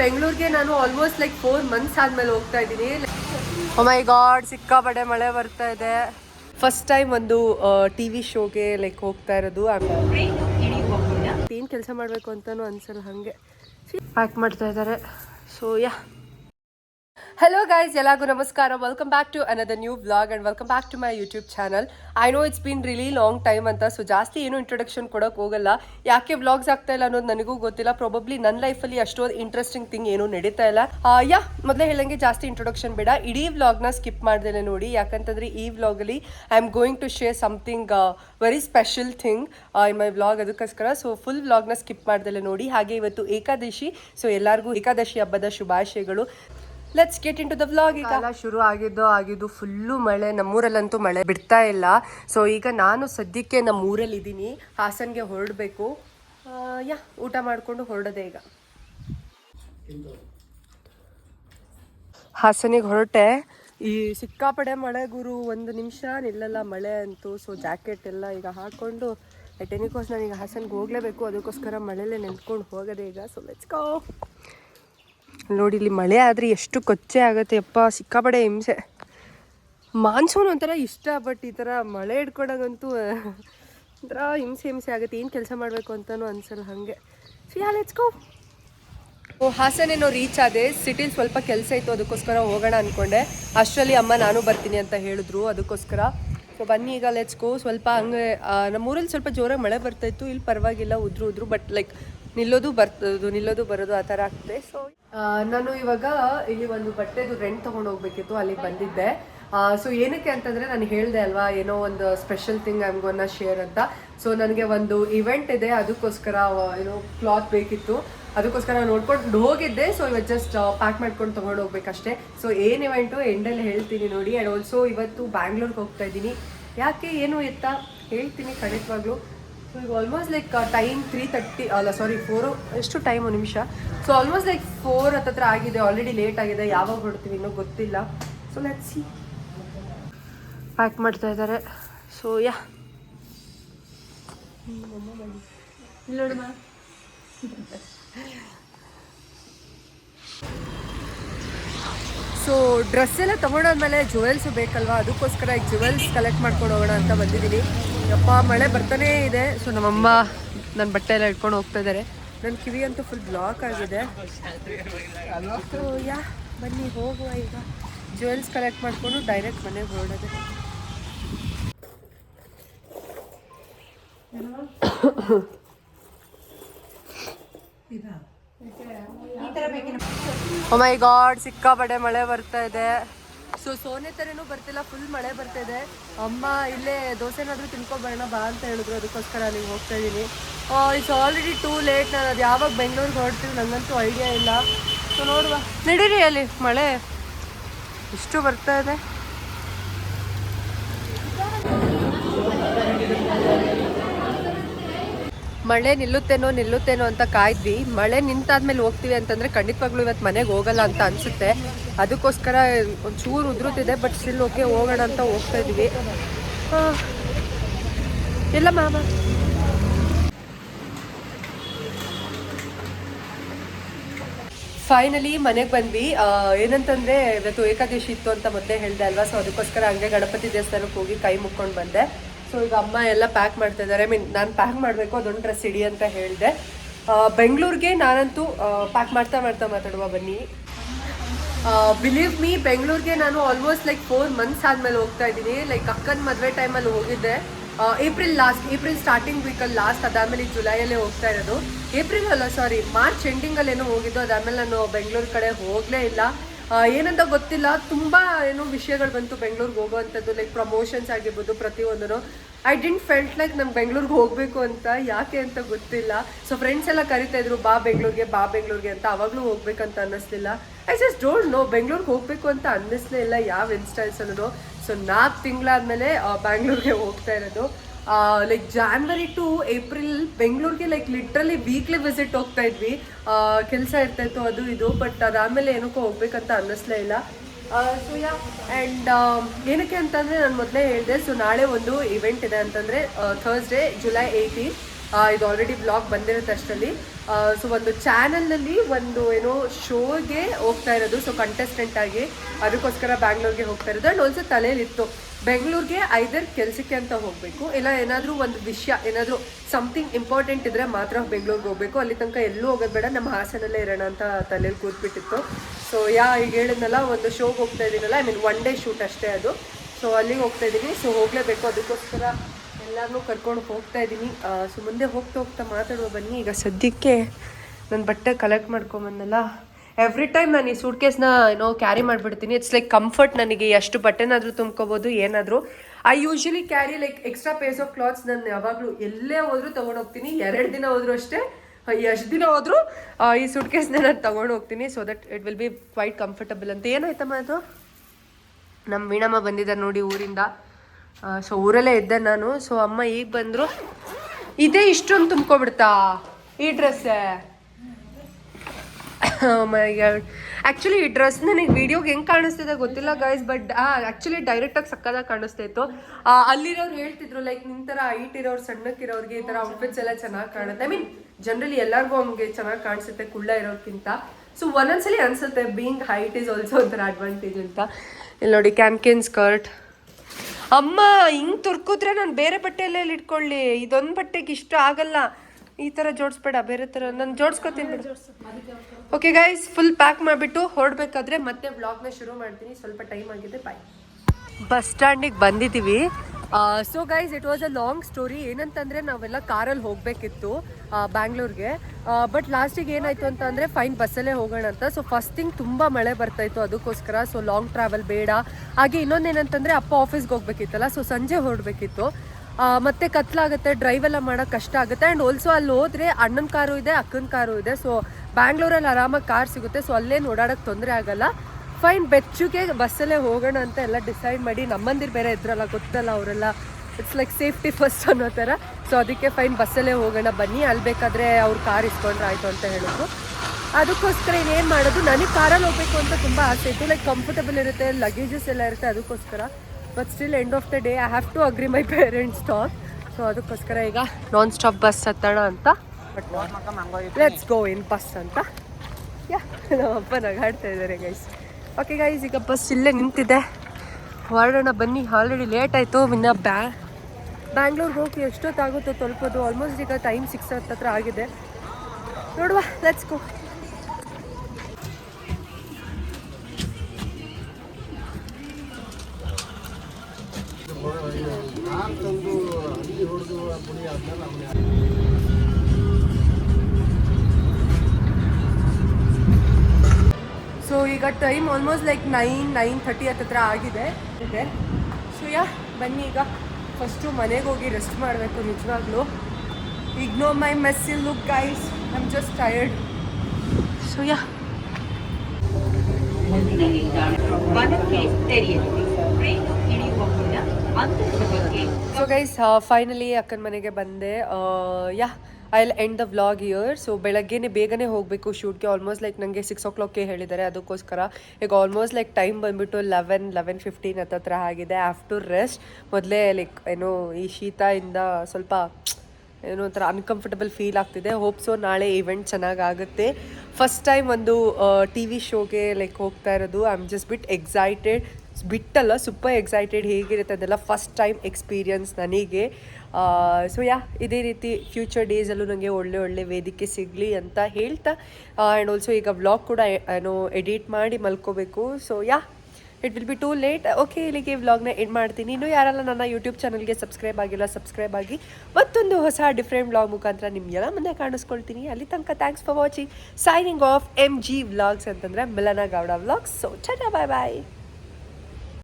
ಬೆಂಗಳೂರಿಗೆ ನಾನು almost like four months ಆದ್ಮೇಲೆ ಹೋಗ್ತಾ ಇದ್ದೀನಿ. ಮೈ ಗಾಡ್ ಸಿಕ್ಕಾಪಟ್ಟೆ ಮಳೆ ಬರ್ತಾ ಇದೆ. ಫಸ್ಟ್ ಟೈಮ್ ಒಂದು ಟಿ ವಿ ಶೋಗೆ ಲೈಕ್ ಹೋಗ್ತಾ ಇರೋದು. ಏನು ಕೆಲಸ ಮಾಡಬೇಕು ಅಂತಲೂ ಅನ್ಸಲ್ಲ ಹಾಗೆ. ಪ್ಯಾಕ್ ಮಾಡ್ತಾ ಇದ್ದಾರೆ. ಸೊ ಯಾ ಹಲೋ ಗೈಸ್ ಎಲ್ಲರಿಗೂ ನಮಸ್ಕಾರ welcome back to another new blog and welcome back to my YouTube channel I know it's been really long time ಅಂತ ಸೊ ಜಾಸ್ತಿ ಏನು ಇಂಟ್ರೊಡಕ್ಷನ್ ಕೊಡೋಕೆ ಹೋಗಲ್ಲ. ಯಾಕೆ ವ್ಲಾಗ್ಸ್ ಆಗ್ತಾ ಇಲ್ಲ ಅನ್ನೋದು ನನಗೂ ಗೊತ್ತಿಲ್ಲ. ಪ್ರಾಬಬ್ಲಿ ನನ್ನ ಲೈಫಲ್ಲಿ ಅಷ್ಟೊಂದು ಇಂಟ್ರೆಸ್ಟಿಂಗ್ ಥಿಂಗ್ ಏನು ನಡೀತಾ ಇಲ್ಲ. ಯಾ, ಮೊದಲೇ ಹೇಳಂಗೆ ಜಾಸ್ತಿ ಇಂಟ್ರೊಡಕ್ಷನ್ ಬೇಡ. ಇಡೀ ವ್ಲಾಗ್ನ ಸ್ಕಿಪ್ ಮಾಡ್ದೇನೆ ನೋಡಿ. ಯಾಕಂತಂದ್ರೆ ಈ ವ್ಲಾಗಲ್ಲಿ I am going to share something very special thing in my vlog ಅದಕ್ಕೋಸ್ಕರ. ಸೊ ಫುಲ್ ವ್ಲಾಗ್ನ ಸ್ಕಿಪ್ ಮಾಡ್ದಲೆ ನೋಡಿ. ಹಾಗೆ ಇವತ್ತು ಏಕಾದಶಿ. ಸೊ ಎಲ್ಲರಿಗೂ ಏಕಾದಶಿ ಹಬ್ಬದ ಶುಭಾಶಯಗಳು. Let's get into the vlog ಈಗ ಶುರು ಆಗಿದ್ದು ಆಗಿದ್ದು ಫುಲ್ಲು ಮಳೆ. ನಮ್ಮೂರಲ್ಲಂತೂ ಮಳೆ ಬಿಡ್ತಾ ಇಲ್ಲ. ಸೊ ಈಗ ನಾನು ಸದ್ಯಕ್ಕೆ ನಮ್ಮೂರಲ್ಲಿ ಇದ್ದೀನಿ ಹಾಸನ್ಗೆ ಹೊರಡಬೇಕು. ಯಾ, ಊಟ ಮಾಡಿಕೊಂಡು ಹೊರಡದೆ ಈಗ. ಹಾಸನಿಗೆ ಹೊರಟೆ. ಈ ಸಿಕ್ಕಾಪಡೆ ಮಳೆ ಗುರು, ಒಂದು ನಿಮಿಷ ನಿಲ್ಲಲ್ಲ ಮಳೆ ಅಂತೂ. ಸೊ ಜಾಕೆಟ್ ಎಲ್ಲ ಈಗ ಹಾಕೊಂಡು ಟೆನಿಕೋಸ್ ನಾನು ಈಗ ಹಾಸನ್ಗೆ ಹೋಗಲೇಬೇಕು. ಅದಕ್ಕೋಸ್ಕರ ಮಳೆಯಲ್ಲೇ ನೆನ್ಕೊಂಡು ಹೋಗೋದೆ ಈಗ. ಸೊ ಲೆಟ್ಸ್ ನೋಡಿ, ಇಲ್ಲಿ ಮಳೆ ಆದರೆ ಎಷ್ಟು ಕೊಚ್ಚೆ ಆಗುತ್ತೆ ಅಪ್ಪ, ಸಿಕ್ಕಾಪಡೆ ಹಿಂಸೆ. ಮಾನ್ಸೂನ್ ಒಂಥರ ಇಷ್ಟ ಬಟ್ ಈ ಥರ ಮಳೆ ಹಿಡ್ಕೊಡೋದಂತೂ ಒಂಥರ ಹಿಂಸೆ ಹಿಂಸೆ ಆಗುತ್ತೆ. ಏನು ಕೆಲಸ ಮಾಡಬೇಕು ಅಂತಲೂ ಅನ್ಸಲ್ಲ ಹಾಗೆ. ಸೊ ಲೆಟ್ಸ್ ಗೋ ಓ, ಹಾಸನೇನೋ ರೀಚ್ ಆದೆ. ಸಿಟಿಲಿ ಸ್ವಲ್ಪ ಕೆಲಸ ಇತ್ತು, ಅದಕ್ಕೋಸ್ಕರ ಹೋಗೋಣ ಅಂದ್ಕೊಂಡೆ ಅಷ್ಟರಲ್ಲಿ ಅಮ್ಮ, ನಾನು ಬರ್ತೀನಿ ಅಂತ ಹೇಳಿದ್ರು ಅದಕ್ಕೋಸ್ಕರ. ಸೊ ಬನ್ನಿ ಈಗ ಲೆಚ್ಕೋ ಸ್ವಲ್ಪ ಹಂಗೆ ನಮ್ಮೂರಲ್ಲಿ ಸ್ವಲ್ಪ ಜೋರಾಗಿ ಮಳೆ ಬರ್ತಾಯಿತ್ತು ಇಲ್ಲಿ ಪರವಾಗಿಲ್ಲ, ಉದ್ರು ಉದ್ರು ಬಟ್ ಲೈಕ್ ನಿಲ್ಲೋದು ಬರ್ತದು, ನಿಲ್ಲೋದು ಬರೋದು ಆ ಥರ ಆಗ್ತದೆ. ಸೊ ನಾನು ಇವಾಗ ಇಲ್ಲಿ ಒಂದು ಬಟ್ಟೆದು ರೆಂಟ್ ತೊಗೊಂಡು ಹೋಗ್ಬೇಕಿತ್ತು ಅಲ್ಲಿಗೆ ಬಂದಿದ್ದೆ. ಸೊ ಏನಕ್ಕೆ ಅಂತಂದರೆ ನಾನು ಹೇಳಿದೆ ಅಲ್ವಾ, ಏನೋ ಒಂದು special thing I'm gonna share ಅಂತ. ಸೊ ನನಗೆ ಒಂದು ಇವೆಂಟ್ ಇದೆ, ಅದಕ್ಕೋಸ್ಕರ ಏನೋ ಕ್ಲಾತ್ ಬೇಕಿತ್ತು. ಅದಕ್ಕೋಸ್ಕರ ನಾನು ನೋಡ್ಕೊಂಡು ಹೋಗಿದ್ದೆ ಸೊ ಇವತ್ತು ಜಸ್ಟ್ ಪ್ಯಾಕ್ ಮಾಡ್ಕೊಂಡು ತೊಗೊಂಡು ಹೋಗ್ಬೇಕಷ್ಟೇ. ಸೊ ಏನು ಇವೆಂಟು ಎಂಡಲ್ಲಿ ಹೇಳ್ತೀನಿ ನೋಡಿ. ಆ್ಯಂಡ್ ಆಲ್ಸೋ ಇವತ್ತು ಬ್ಯಾಂಗ್ಳೂರ್ಗೆ ಹೋಗ್ತಾ ಇದ್ದೀನಿ. ಯಾಕೆ, ಏನು ಎತ್ತ? ಹೇಳ್ತೀನಿ ಖಂಡಿತವಾಗ್ಲೂ. ಸೊ ಈಗ almost like time three thirty ಅಲ್ಲ ಸಾರಿ ಫೋರು ಎಷ್ಟು ಟೈಮು ನಿಮಿಷ? ಸೊ ಆಲ್ಮೋಸ್ಟ್ ಲೈಕ್ ಫೋರ್ ಹತ್ತತ್ರ ಆಗಿದೆ ಆಲ್ರೆಡಿ ಲೇಟ್ ಆಗಿದೆ, ಯಾವಾಗ ಹೊಡ್ತೀವಿ ಇನ್ನೂ ಗೊತ್ತಿಲ್ಲ. ಸೊ ಲೆಟ್ ಸಿ ಪ್ಯಾಕ್ ಮಾಡ್ತಾ ಇದ್ದಾರೆ. ಸೊ ಯಾ ಸೊ ಡ್ರೆಸ್ ಎಲ್ಲ ತೊಗೊಂಡಾದ್ಮೇಲೆ ಜುವೆಲ್ಸ್ ಬೇಕಲ್ವಾ? ಅದಕ್ಕೋಸ್ಕರ ಈಗ ಜುವೆಲ್ಸ್ ಕಲೆಕ್ಟ್ ಮಾಡ್ಕೊಂಡು ಹೋಗೋಣ ಅಂತ ಬಂದಿದ್ದೀನಿ. ಯಪ್ಪ, ಮಳೆ ಬರ್ತಾನೇ ಇದೆ. ಸೊ ನಮ್ಮಮ್ಮ ನನ್ನ ಬಟ್ಟೆ ಎಲ್ಲ ಇಟ್ಕೊಂಡು ಹೋಗ್ತಾ ಇದ್ದಾರೆ ನನ್ನ ಕಿವಿ ಅಂತೂ ಫುಲ್ ಬ್ಲಾಕ್ ಆಗಿದೆ. ಯಾ, ಬನ್ನಿ, ಹೋಗುವ ಈಗ. ಜುವೆಲ್ಸ್ ಕಲೆಕ್ಟ್ ಮಾಡಿಕೊಂಡು ಡೈರೆಕ್ಟ್ ಮನೆಗೆ ಹೊರಡೋದೆ. ಮೈ ಗಾಡ್ ಸಿಕ್ಕಾಪಟ್ಟೆ ಮಳೆ ಬರ್ತಾ ಇದೆ. ಸೊ ಸೋನೆ ಥರನೂ ಬರ್ತಿಲ್ಲ ಫುಲ್ ಮಳೆ ಬರ್ತಾ ಇದೆ ಅಮ್ಮ, ಇಲ್ಲೇ ದೋಸೆನಾದ್ರೂ ತಿನ್ಕೊಬರೋಣ ಬಾ ಅಂತ ಹೇಳಿದ್ರು. ಅದಕ್ಕೋಸ್ಕರ ಅಲ್ಲಿಗೆ ಹೋಗ್ತಾ ಇದ್ದೀನಿ ಇಟ್ಸ್ ಆಲ್ರೆಡಿ ಟೂ ಲೇಟ್ ನಾನು ಅದು ಯಾವಾಗ ಬೆಂಗಳೂರಿಗೆ ಹೊರಡ್ತೀವಿ ನನಗಂತೂ ಐಡಿಯಾ ಇಲ್ಲ. ಸೊ ನೋಡುವ. ನಡೀರಿ ಅಲ್ಲಿ, ಮಳೆ. ಇಷ್ಟು ಬರ್ತಾ ಇದೆ. ಮಳೆ ನಿಲ್ಲುತ್ತೇನೋ ನಿಲ್ಲುತ್ತೇನೋ ಅಂತ ಕಾಯ್ದ್ವಿ. ಮಳೆ ನಿಂತಾದ್ಮೇಲೆ ಹೋಗ್ತೀವಿ ಅಂತಂದ್ರೆ ಖಂಡಿತವಾಗ್ಲೂ ಇವತ್ತು ಮನೆಗೆ ಹೋಗಲ್ಲ ಅಂತ ಅನ್ಸುತ್ತೆ. ಅದಕ್ಕೋಸ್ಕರ ಒಂಚೂರು ಉದುರುತ್ತಿದೆ ಬಟ್ ಸ್ಟಿಲ್ ಓಕೆ ಹೋಗೋಣ ಅಂತ ಹೋಗ್ತಾ ಇದೀವಿ ಇಲ್ಲ ಮಾಮ ಫೈನಲಿ ಮನೆಗೆ ಬಂದ್ವಿ. ಏನಂತಂದ್ರೆ ಇವತ್ತು ಏಕಾದಶಿ ಇತ್ತು ಅಂತ ಮೊದಲೇ ಹೇಳಿದೆ ಅಲ್ವಾ? ಸೊ ಅದಕ್ಕೋಸ್ಕರ ಹಂಗೆ ಗಣಪತಿ ದೇವಸ್ಥಾನಕ್ಕೆ ಹೋಗಿ ಕೈ ಮುಕ್ಕೊಂಡು ಬಂದೆ. ಸೊ ಈಗ ಅಮ್ಮ ಎಲ್ಲ ಪ್ಯಾಕ್ ಮಾಡ್ತಾ ಇದ್ದಾರೆ. ಐ ಮೀನ್ ನಾನು ಪ್ಯಾಕ್ ಮಾಡಬೇಕು, ಅದೊಂದು ಡ್ರೆಸ್ ಇಡಿ ಅಂತ ಹೇಳಿದೆ. ಬೆಂಗಳೂರಿಗೆ ನಾನಂತೂ ಪ್ಯಾಕ್ ಮಾಡ್ತಾ ಮಾಡ್ತಾ ಮಾತಾಡುವ ಬನ್ನಿ. ಬಿಲೀವ್ ಮೀ ಬೆಂಗಳೂರಿಗೆ ನಾನು ಆಲ್ಮೋಸ್ಟ್ ಲೈಕ್ ಫೋರ್ ಮಂತ್ಸ್ ಆದಮೇಲೆ ಹೋಗ್ತಾ ಇದ್ದೀನಿ. ಲೈಕ್ ಅಕ್ಕನ ಮದುವೆ ಟೈಮಲ್ಲಿ ಹೋಗಿದ್ದೆ. ಏಪ್ರಿಲ್ ಲಾಸ್ಟ್ ಏಪ್ರಿಲ್ ಸ್ಟಾರ್ಟಿಂಗ್ ವೀಕಲ್ಲಿ ಲಾಸ್ಟ್ ಅದಾದಮೇಲೆ ಜುಲೈ ಜುಲೈಯಲ್ಲೇ ಹೋಗ್ತಾ ಇರೋದು. ಏಪ್ರಿಲ್ ಅಲ್ಲ ಸಾರಿ ಮಾರ್ಚ್ ಎಂಡಿಂಗಲ್ಲಿ ಏನೋ ಹೋಗಿದ್ದು. ಅದಾದಮೇಲೆ ನಾನು ಬೆಂಗಳೂರು ಕಡೆ ಹೋಗಲೇ ಇಲ್ಲ. ಏನಂತ ಗೊತ್ತಿಲ್ಲ. ತುಂಬ ಏನೋ ವಿಷಯಗಳು ಬಂತು ಬೆಂಗಳೂರಿಗೆ ಹೋಗುವಂಥದ್ದು ಲೈಕ್ ಪ್ರಮೋಷನ್ಸ್ ಆಗಿರ್ಬೋದು ಪ್ರತಿಯೊಂದೂ ಐ ಡಿಂಟ್ ಫೆಲ್ಟ್ ಲೈಕ್ ನಮ್ಗೆ ಬೆಂಗಳೂರಿಗೆ ಹೋಗಬೇಕು ಅಂತ, ಯಾಕೆ ಅಂತ ಗೊತ್ತಿಲ್ಲ. ಸೊ ಫ್ರೆಂಡ್ಸ್ ಎಲ್ಲ ಕರಿತಾ ಇದ್ರು, ಬಾ ಬೆಂಗಳೂರಿಗೆ ಬಾ ಬೆಂಗಳೂರಿಗೆ ಅಂತ. ಅವಾಗಲೂ ಹೋಗ್ಬೇಕಂತ ಅನ್ನಿಸ್ಲಿಲ್ಲ. ಐ ಜಸ್ಟ್ ಡೋಂಟ್ ನೋ ಬೆಂಗಳೂರಿಗೆ ಹೋಗಬೇಕು ಅಂತ ಅನ್ನಿಸ್ಲೇ ಇಲ್ಲ ಯಾವ ಇನ್ಸ್ಟೆನ್ಸಲ್ಲೂ ಸೊ ನಾಲ್ಕು ತಿಂಗಳಾದಮೇಲೆ ಬ್ಯಾಂಗ್ಳೂರ್ಗೆ ಹೋಗ್ತಾ ಇರೋದು. ಲೈಕ್ ಜಾನ್ವರಿ ಟು ಏಪ್ರಿಲ್ ಬೆಂಗಳೂರಿಗೆ ಲೈಕ್ ಲಿಟ್ರಲಿ ವೀಕ್ಲಿ ವಿಸಿಟ್ ಹೋಗ್ತಾ ಇದ್ವಿ. ಕೆಲಸ ಇರ್ತಾ ಇತ್ತು, ಅದು ಇದು ಬಟ್ ಅದಾದಮೇಲೆ ಏನಕ್ಕೂ ಹೋಗ್ಬೇಕಂತ ಅನ್ನಿಸ್ಲೇ ಇಲ್ಲ. ಸೊ ಯಾ ಆ್ಯಂಡ್ ಏನಕ್ಕೆ ಅಂತಂದರೆ ನಾನು ಮೊದಲೇ ಹೇಳಿದೆ ಸೊ ನಾಳೆ ಒಂದು ಇವೆಂಟ್ ಇದೆ ಅಂತಂದರೆ ಥರ್ಸ್ಡೇ ಜುಲೈ ಏಯ್ಟೀನ್ ಇದು ಆಲ್ರೆಡಿ ಬ್ಲಾಗ್ ಬಂದಿರುತ್ತೆ ಅಷ್ಟರಲ್ಲಿ. ಸೊ ಒಂದು ಚಾನಲ್ನಲ್ಲಿ ಒಂದು ಏನೋ ಶೋಗೆ ಹೋಗ್ತಾ ಇರೋದು ಸೊ ಕಂಟೆಸ್ಟೆಂಟ್ ಆಗಿ. ಅದಕ್ಕೋಸ್ಕರ ಬ್ಯಾಂಗ್ಳೂರ್ಗೆ ಹೋಗ್ತಾ ಇರೋದು. ಆ್ಯಂಡ್ ಆಲ್ಸೋ ತಲೆಯಲ್ಲಿತ್ತು ಬೆಂಗಳೂರಿಗೆ ಐದರ್ ಕೆಲಸಕ್ಕೆ ಅಂತ ಹೋಗಬೇಕು, ಇಲ್ಲ ಏನಾದರೂ ಒಂದು ವಿಷಯ, ಏನಾದರೂ ಸಮಥಿಂಗ್ ಇಂಪಾರ್ಟೆಂಟ್ ಇದ್ದರೆ ಮಾತ್ರ ಬೆಂಗಳೂರಿಗೆ ಹೋಗಬೇಕು. ಅಲ್ಲಿ ತನಕ ಎಲ್ಲೂ ಹೋಗೋದು ಬೇಡ, ನಮ್ಮ ಹಾಸನಲ್ಲೇ ಇರೋಣ ಅಂತ ತಲೆಯಲ್ಲಿ ಕೂತ್ಬಿಟ್ಟಿತ್ತು. ಸೊ ಯಾ ಈಗ ಹೇಳಿದ್ನಲ್ಲ, ಒಂದು ಶೋಗೆ ಹೋಗ್ತಾ ಇದ್ದೀನಲ್ಲ I mean one day shoot ಅಷ್ಟೇ ಅದು. ಸೊ ಅಲ್ಲಿಗೆ ಹೋಗ್ತಾ ಇದ್ದೀನಿ. ಸೊ ಹೋಗಲೇಬೇಕು. ಅದಕ್ಕೋಸ್ಕರ ಎಲ್ಲರನ್ನೂ ಕರ್ಕೊಂಡು ಹೋಗ್ತಾ ಇದ್ದೀನಿ. ಸೊ ಮುಂದೆ ಹೋಗ್ತಾ ಹೋಗ್ತಾ ಮಾತಾಡುವ ಬನ್ನಿ. ಈಗ ಸದ್ಯಕ್ಕೆ ನನ್ನ ಬಟ್ಟೆ ಕಲೆಕ್ಟ್ ಮಾಡ್ಕೊಂಬಂದಲ್ಲ ಎವ್ರಿ ಟೈಮ್ ನಾನು ಈ ಸೂಟ್ ಕೇಸ್ನ ಏನೋ ಕ್ಯಾರಿ ಮಾಡಿಬಿಡ್ತೀನಿ. ಇಟ್ಸ್ ಲೈಕ್ ಕಂಫರ್ಟ್ ನನಗೆ. ಎಷ್ಟು ಬಟ್ಟೆನಾದರೂ ತುಂಬ್ಕೋಬೋದು, ಏನಾದರೂ. I usually carry like extra pairs of clothes ನಾನು ಯಾವಾಗಲೂ ಎಲ್ಲೇ ಹೋದರೂ ತೊಗೊಂಡೋಗ್ತೀನಿ. ಎರಡು ದಿನ ಹೋದರೂ ಅಷ್ಟೇ ಎಷ್ಟು ದಿನ ಹೋದರೂ ಈ ಸೂಟ್ ಕೇಸ್ನ ನಾನು ತೊಗೊಂಡು ಹೋಗ್ತೀನಿ so that it will be quite comfortable ಅಂತ. ಏನಾಯ್ತಮ್ಮ ಅದು? ನಮ್ಮ ವೀಣಮ್ಮ ಬಂದಿದ್ದಾರೆ ನೋಡಿ ಊರಿಂದ. ಸೊ ಊರಲ್ಲೇ ಇದ್ದೆ ನಾನು. ಸೊ ಅಮ್ಮ ಈಗ ಬಂದರು. ಇದೇ ಇಷ್ಟೊಂದು ತುಂಬ್ಕೊಬಿಡ್ತಾ, ಈ ಡ್ರೆಸ್ಸೇ ಆ್ಯಕ್ಚುಲಿ ಈ ಡ್ರೆಸ್ ನನಗೆ ವಿಡಿಯೋಗೆ ಹೆಂಗೆ ಕಾಣಿಸ್ತಿದೆ ಗೊತ್ತಿಲ್ಲ ಗೈಸ್ ಬಟ್ ಆ್ಯಕ್ಚುಲಿ ಡೈರೆಕ್ಟಾಗಿ ಸಕ್ಕದಾಗ ಕಾಣಿಸ್ತಾ ಇತ್ತು. ಅಲ್ಲಿರೋರು ಹೇಳ್ತಿದ್ರು ಲೈಕ್ ನಿನ್ನ ಥರ ಹೈಟ್ ಇರೋರು, ಸಣ್ಣಕ್ಕಿರೋರಿಗೆ ಈ ಥರ ಔಟ್ಫಿಟ್ಸ್ ಎಲ್ಲ ಚೆನ್ನಾಗಿ ಕಾಣುತ್ತೆ. ಐ ಮೀನ್ ಜನರಲಿ ಎಲ್ಲರಿಗೂ ಹಂಗೆ ಚೆನ್ನಾಗಿ ಕಾಣಿಸುತ್ತೆ, ಕುಳ್ಳ ಇರೋಕ್ಕಿಂತ ಸೊ ಒಂದೊಂದ್ಸಲಿ ಅನ್ಸುತ್ತೆ ಬೀಯಿಂಗ್ ಹೈಟ್ ಈಸ್ ಆಲ್ಸೋ ಒಂಥರ ಅಡ್ವಾಂಟೇಜ್ ಅಂತ. ಇಲ್ಲಿ ನೋಡಿ ಕ್ಯಾನ್ಕೆನ್ ಸ್ಕರ್ಟ್ ಅಮ್ಮ, ಹಿಂಗೆ ತುರ್ಕುದ್ರೆ ನಾನು ಬೇರೆ ಬಟ್ಟೆಯಲ್ಲೇ ಇಟ್ಕೊಳ್ಳಿ? ಇದೊಂದು ಬಟ್ಟೆಗೆ ಇಷ್ಟ ಆಗಲ್ಲ. ಈ ಥರ ಜೋಡಿಸ್ಬೇಡ, ಬೇರೆ ಥರ. ನಾನು ಜೋಡಿಸ್ಕೊತೀನಿ ಓಕೆ ಗೈಸ್ ಫುಲ್ ಪ್ಯಾಕ್ ಮಾಡಿಬಿಟ್ಟು ಹೊರಡ್ಬೇಕಾದ್ರೆ ಮತ್ತೆ ವ್ಲಾಗ್ನ ಶುರು ಮಾಡ್ತೀನಿ. ಸ್ವಲ್ಪ ಟೈಮ್ ಆಗಿದೆ ಬಾಯ್ ಬಸ್ ಸ್ಟ್ಯಾಂಡಿಗೆ ಬಂದಿದ್ದೀವಿ. So guys it was a long story ಏನಂತಂದರೆ ನಾವೆಲ್ಲ ಕಾರಲ್ಲಿ ಹೋಗಬೇಕಿತ್ತು ಬ್ಯಾಂಗ್ಳೂರ್ಗೆ ಬಟ್ ಲಾಸ್ಟಿಗೆ ಏನಾಯಿತು ಅಂತಂದರೆ ಫೈನ್ ಬಸ್ಸಲ್ಲೇ ಹೋಗೋಣ ಅಂತ. ಸೊ ಫಸ್ಟ್ ಥಿಂಗ್ ತುಂಬ ಮಳೆ ಬರ್ತಾಯಿತ್ತು ಅದಕ್ಕೋಸ್ಕರ. ಸೊ ಲಾಂಗ್ ಟ್ರಾವೆಲ್ ಬೇಡ. ಹಾಗೆ ಇನ್ನೊಂದೇನಂತಂದರೆ ಅಪ್ಪ ಆಫೀಸ್ಗೆ ಹೋಗ್ಬೇಕಿತ್ತಲ್ಲ ಸೊ ಸಂಜೆ ಹೊರಡಬೇಕಿತ್ತು. ಮತ್ತೆ ಕತ್ಲಾಗುತ್ತೆ ಡ್ರೈವ್ ಎಲ್ಲ ಮಾಡೋಕ್ಕೆ ಕಷ್ಟ ಆಗುತ್ತೆ. ಆ್ಯಂಡ್ ಆಲ್ಸೋ ಅಲ್ಲಿ ಹೋದರೆ ಅಣ್ಣನ ಕಾರು ಇದೆ, ಅಕ್ಕನ ಕಾರು ಇದೆ. ಸೊ ಬ್ಯಾಂಗ್ಳೂರಲ್ಲಿ ಆರಾಮಾಗಿ ಕಾರ್ ಸಿಗುತ್ತೆ ಸೊ ಅಲ್ಲೇನು ಓಡಾಡೋಕ್ಕೆ ತೊಂದರೆ ಆಗಲ್ಲ. ಫೈನ್ ಬೆಚ್ಚುಗೆ ಬಸ್ಸಲ್ಲೇ ಹೋಗೋಣ ಅಂತ ಎಲ್ಲ ಡಿಸೈಡ್ ಮಾಡಿ, ನಮ್ಮಂದಿರು ಬೇರೆ ಇದ್ರಲ್ಲ, ಗೊತ್ತಲ್ಲ ಅವರೆಲ್ಲ. ಇಟ್ಸ್ ಲೈಕ್ ಸೇಫ್ಟಿ ಫಸ್ಟ್ ಅನ್ನೋ ಥರ. ಸೊ ಅದಕ್ಕೆ ಫೈನ್ ಬಸ್ಸಲ್ಲೇ ಹೋಗೋಣ, ಬನ್ನಿ, ಅಲ್ಲಿ ಬೇಕಾದರೆ ಅವ್ರು ಕಾರ್ ಇಸ್ಕೊಂಡ್ರೆ ಆಯಿತು ಅಂತ ಹೇಳಿದ್ರು. ಅದಕ್ಕೋಸ್ಕರ ಇನ್ನೇನು ಮಾಡೋದು, ನನಗೆ ಕಾರಲ್ಲಿ ಹೋಗಬೇಕು ಅಂತ ತುಂಬ ಆಸೆ ಇತ್ತು. ಲೈಕ್ ಕಂಫರ್ಟಬಲ್ ಇರುತ್ತೆ ಲಗೇಜಸ್ ಎಲ್ಲ ಇರುತ್ತೆ ಅದಕ್ಕೋಸ್ಕರ. But still end of the day I have to agree my parents talk so ಅದಕ್ಕೋಸ್ಕರ ಈಗ ನಾನ್ ಸ್ಟಾಪ್ ಬಸ್ ಹತ್ತೋಣ ಅಂತ but let's go in bus ಅಂತ. ಯಾ ನಮ್ಮಪ್ಪ ನಗಾಡ್ತಾ ಇದ್ದಾರೆ ಗೈಸ್ ಓಕೆ ಗೈಸ್ ಈಗ ಬಸ್ ಇಲ್ಲೇ ನಿಂತಿದೆ. ಹೊರಡೋಣ, ಬನ್ನಿ. ಆಲ್ರೆಡಿ ಲೇಟ್ ಆಯಿತು, ಇನ್ನು ಬ್ಯಾ, ಬ್ಯಾಂಗ್ಳೂರ್ಗೆ ಹೋಗಿ ಎಷ್ಟೊತ್ತಾಗುತ್ತೋ ತಲುಪೋದು. ಆಲ್ಮೋಸ್ಟ್ ಈಗ ಟೈಮ್ ಸಿಕ್ಸ್ ಹತ್ರ ಆಗಿದೆ. ನೋಡುವ ಲೆಟ್ಸ್ ಗೋ ಸೊ ಈಗ time almost like nine nine thirty ಹತ್ತತ್ರ ಆಗಿದೆ. ಇದೆ. ಸೊ ಯಾ ಬನ್ನಿ ಈಗ. ಫಸ್ಟು ಮನೆಗೆ ಹೋಗಿ ರೆಸ್ಟ್ ಮಾಡಬೇಕು ನಿಜವಾಗ್ಲೂ. Ignore my messy look guys I am just tired so yeah ಮುಂದಿನ ನಿಲ್ದಾಣ ವನಕ್ಕೆ ತೆರೆಯಲಿದೆ ಟ್ರೈನು ಇಳಿಯುವ ಮುನ್ನ ಅಂತರದ ಬಗ್ಗೆ ಸೊ ಗೈಸ್ ಫೈನಲಿ ಅಕ್ಕನ ಮನೆಗೆ ಬಂದೆ. Yeah I'll end the vlog here so ಬೆಳಗ್ಗೆನೆ ಬೇಗನೆ ಹೋಗಬೇಕು ಶೂಟ್ಗೆ ಆಲ್ಮೋಸ್ಟ್ ಲೈಕ್ ನನಗೆ ಸಿಕ್ಸ್ ಓ ಕ್ಲಾಕ್ಗೆ ಹೇಳಿದ್ದಾರೆ ಅದಕ್ಕೋಸ್ಕರ. ಈಗ ಆಲ್ಮೋಸ್ಟ್ ಲೈಕ್ ಟೈಮ್ ಬಂದುಬಿಟ್ಟು ಲೆವೆನ್ ಲೆವೆನ್ ಫಿಫ್ಟೀನ್ ಹತ್ತತ್ರ ಆಗಿದೆ. ಆಫ್ಟರ್ ರೆಸ್ಟ್ ಮೊದಲೇ ಲೈಕ್ ಏನೋ ಈ ಶೀತದಿಂದ ಸ್ವಲ್ಪ ಏನೋ ಒಂಥರ ಅನ್ಕಂಫರ್ಟಬಲ್ ಫೀಲ್ ಆಗ್ತಿದೆ. ಹೋಪ್ ಸೊ ನಾಳೆ ಈವೆಂಟ್ ಚೆನ್ನಾಗಾಗುತ್ತೆ. ಫಸ್ಟ್ ಟೈಮ್ ಒಂದು ಟಿ ವಿ ಶೋಗೆ ಲೈಕ್ ಹೋಗ್ತಾ ಇರೋದು. I am just bit excited ಬಿಟ್ಟಲ್ಲ super excited ಹೇಗಿರುತ್ತೆ ಅದೆಲ್ಲ ಫಸ್ಟ್ ಟೈಮ್ ಎಕ್ಸ್ಪೀರಿಯನ್ಸ್ ನನಗೆ. ಸೊ ಯಾ ಇದೇ ರೀತಿ ಫ್ಯೂಚರ್ ಡೇಸಲ್ಲೂ ನನಗೆ ಒಳ್ಳೆ ಒಳ್ಳೆ ವೇದಿಕೆ ಸಿಗಲಿ ಅಂತ ಹೇಳ್ತಾ ಆ್ಯಂಡ್ ಆಲ್ಸೋ ಈಗ ವ್ಲಾಗ್ ಕೂಡ, ಏನು ಎಡಿಟ್ ಮಾಡಿ ಮಲ್ಕೋಬೇಕು. So yeah it will be too late okay ಇಲ್ಲಿಗೆ ವ್ಲಾಗ್ನ ಎಂಡ್ ಮಾಡ್ತೀನಿ. ಇನ್ನೂ ಯಾರೆಲ್ಲ ನನ್ನ ಯೂಟ್ಯೂಬ್ ಚಾನಲ್ಗೆ ಸಬ್ಸ್ಕ್ರೈಬ್ ಆಗಿಲ್ಲ ಸಬ್ಸ್ಕ್ರೈಬ್ ಆಗಿ ಮತ್ತೊಂದು ಹೊಸ ಡಿಫ್ರೆಂಟ್ ವ್ಲಾಗ್ ಮುಖಾಂತರ ನಿಮಗೆಲ್ಲ ಮುಂದೆ ಕಾಣಿಸ್ಕೊಳ್ತೀನಿ. ಅಲ್ಲಿ ತನಕ thanks for watching signing off M G vlogs ಅಂತಂದರೆ ಮಿಲನ ಗೌಡ ವ್ಲಾಗ್ಸ್ ಸೊ ಚಟ ಬಾಯ್ ಬಾಯ್